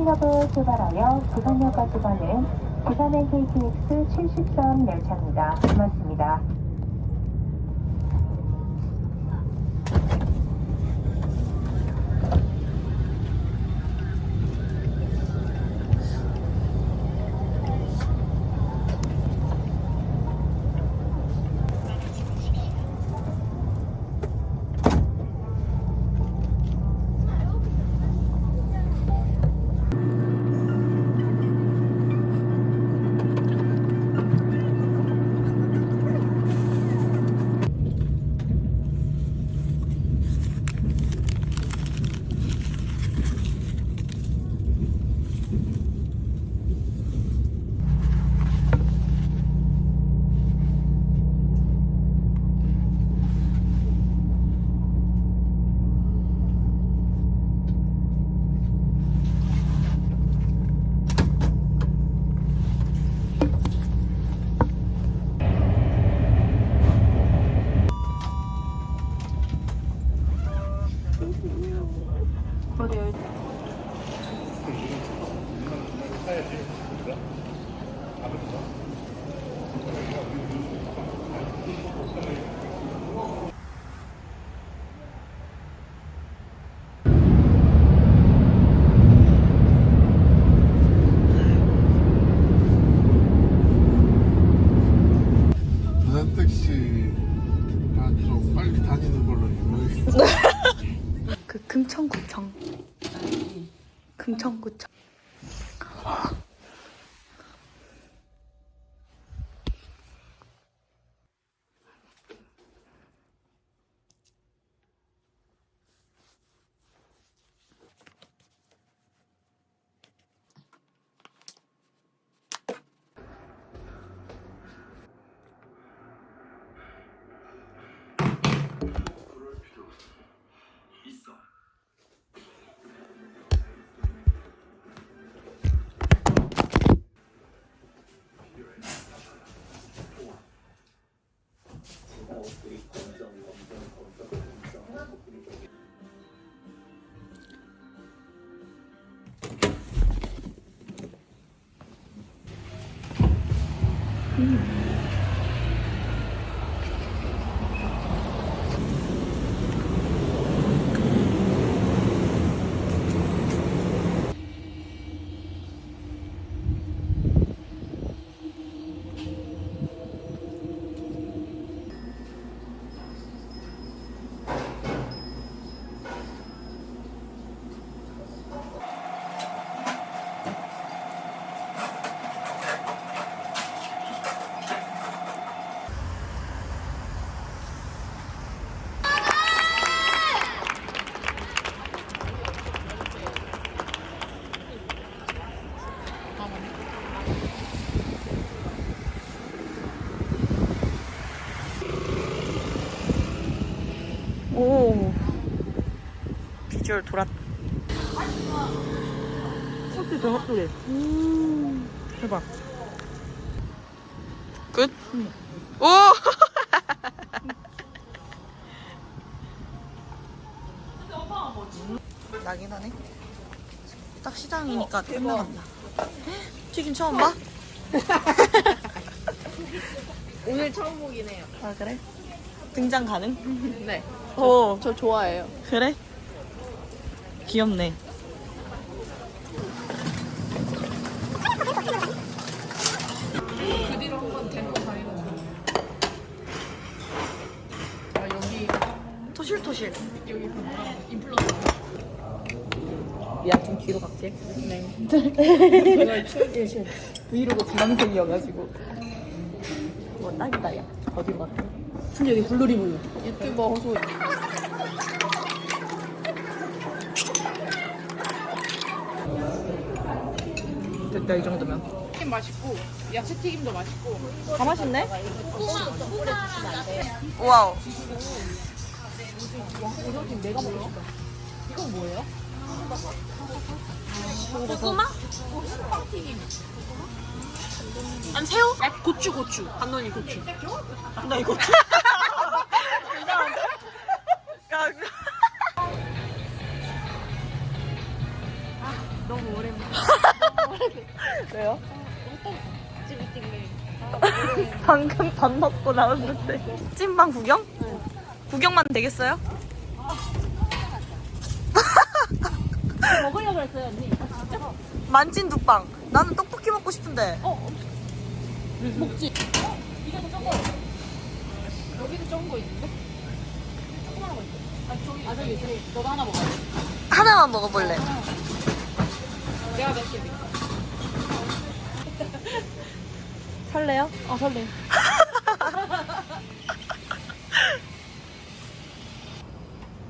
서울역을 출발하여 부산역까지 가는 부산행 KTX 73 열차입니다. 고맙습니다. 부산 오. 비주얼 돌았. 껍질 더 흡수돼. 음. 대박. 끝? 오! 나긴 하네. 딱 시장이니까 끝나간다. 튀김 처음 봐? 오늘 처음 보긴 해요. 아 그래? 등장 가능? 네. 오 저 좋아해요. 그래? 귀엽네. 그 뒤로 한번 데리고 다니는 아, 여기, 토실토실. 여기 그 뭐라 인플루언서. 미안 좀 뒤로 갈게. 네. 브이로그 주황색이어가지고. 뭐 딱이다 야. 어디로 갈게? 근데 여기 블루리 블루. 유튜버 호소 됐다 이 정도면. 튀김 맛있고, 야채 튀김도 맛있고. 다 맛있네? 와우. 내가 먹고 싶다. 이건 뭐예요? 고구마? 튀김. 아니 새우? 고추, 고추. 한론이 고추. 나 이거. 괜 왜요? 방금 밥 먹고 나왔는데 찐빵 구경? 구경만 되겠어요? 먹으려고 했어요 언니. 만찐 두빵 나는 떡볶이 먹고 싶은데 먹지. 어? 이게 더 적어. 여기도 적은 거 있는데? 조그만한 거 있어. 아 저기 아 저기 있어. 너도 하나 먹어. 하나만 먹어볼래 내가 몇 개. 몇 개. 설레요? 아 설레.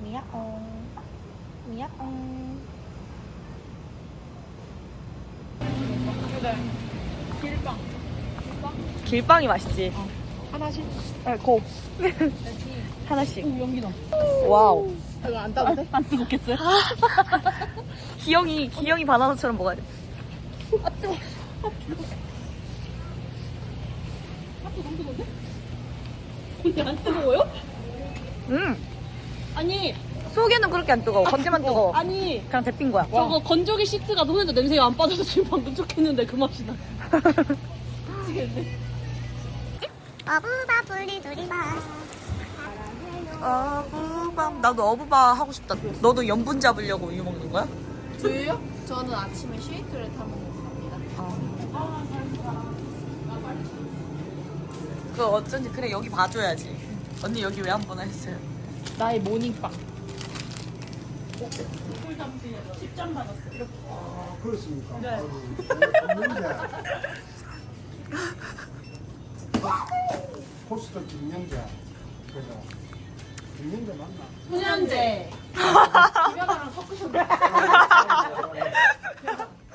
미야옹 미야옹. 길빵. 길빵이 맛있지? 하나씩. 네, 고 하나씩 오 연기 나. 와우 이거 안 따도 돼? 안 뜨겁겠어요? 기영이 기영이 바나나처럼 먹어야 돼 밥도 너무 뜨거운데? 근데 안 뜨거워요? 음 아니 속에는 그렇게 안 뜨거워 겉에만 뜨거워 아니 그냥 데핀 거야 저거 건조기 시트가 손에도 냄새가 안 빠져서 지금 방금 촉했는데 그 맛이 나. 미치겠네. 어부바 불리 두리바 어부바 나도 어부바 하고 싶다 너도 염분 잡으려고 우유 먹는 거야? 저요? 저는 아침에 쉐이크를 타 먹습니다. 그 어쩐지 그래 여기 봐줘야지 언니 여기 왜 한 번 했어요? 나의 모닝빵. 그렇습니까? 네. 포스터 김영자. 그죠? 김영자 맞나? 훈연제. 김연아랑 섞으셨네.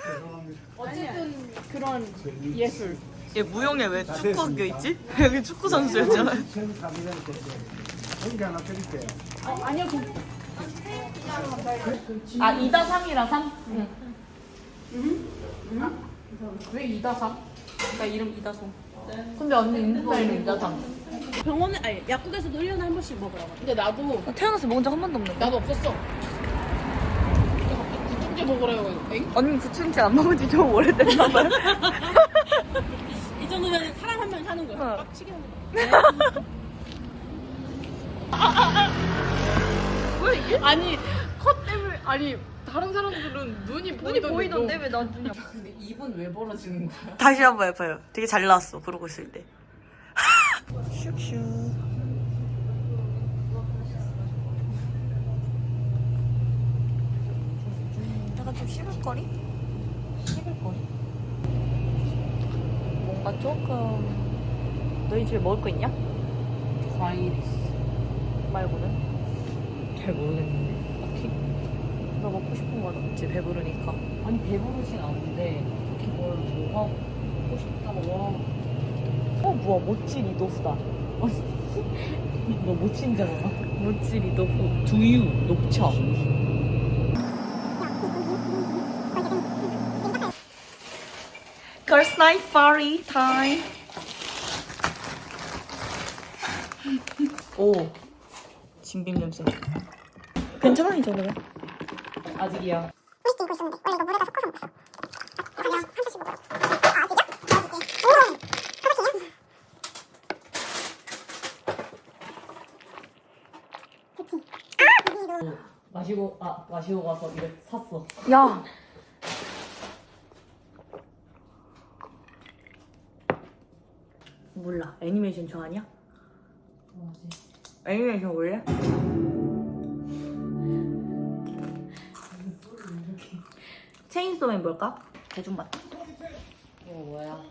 죄송합니다. 어쨌든 그런 예술. 얘 무용에 왜 축구 학교 있지? 여기 축구 선수였잖아 2003년 때 연기 하나 드릴게요. 어, 아니요, 그, 아 2다 3이라 3? 왜 2다 3? 나 이름 이다솜 근데 언니 인스타에는 이다솜 병원에, 아니, 약국에서도 1년에 한 번씩 먹으라고. 근데 나도, 태어나서 먹은 적 한 번도 없는데 나도 없었어. 구충제 먹으라고 해서, 엥? 언니 구충제 안 먹은 지 좀 오래됐나 봐요 한명 사는 거야. 어. 빡치게 하는 거야. 왜 이게? 아니, 컷 때문에, 아니, 다른 사람들은 눈이 보이던데. 왜 난 눈이 아파 근데 입은 왜 벌어지는 거야? 다시 한 번 해봐요 되게 잘 나왔어 그러고 있을 때 슉슉 약간 좀 씹을거리? 씹을거리? 뭔가 조금 너희 집에 먹을 거 있냐? 과일 있어. 말고는? 잘 모르겠는데. 딱히. 너 먹고 싶은 건 없지 배부르니까 아니, 배부르진 않은데, 딱히 뭘, 뭐 하고, 먹고 싶다고 와. 어 뭐야 모찌 리도프다 너 모친잖아. 모찌 리도프 두유, 녹차. Girls Night Party Time. 오, 진빔 냄새. 괜찮아 이 정도면? 아직이야. 마시고, 아, 마시고 가서 이거 샀어. 야. 몰라. 애니메이션 좋아하냐? 뭐지? 애니메이션 볼래? 체인소맨 볼까? 대중맛. 이거 뭐야?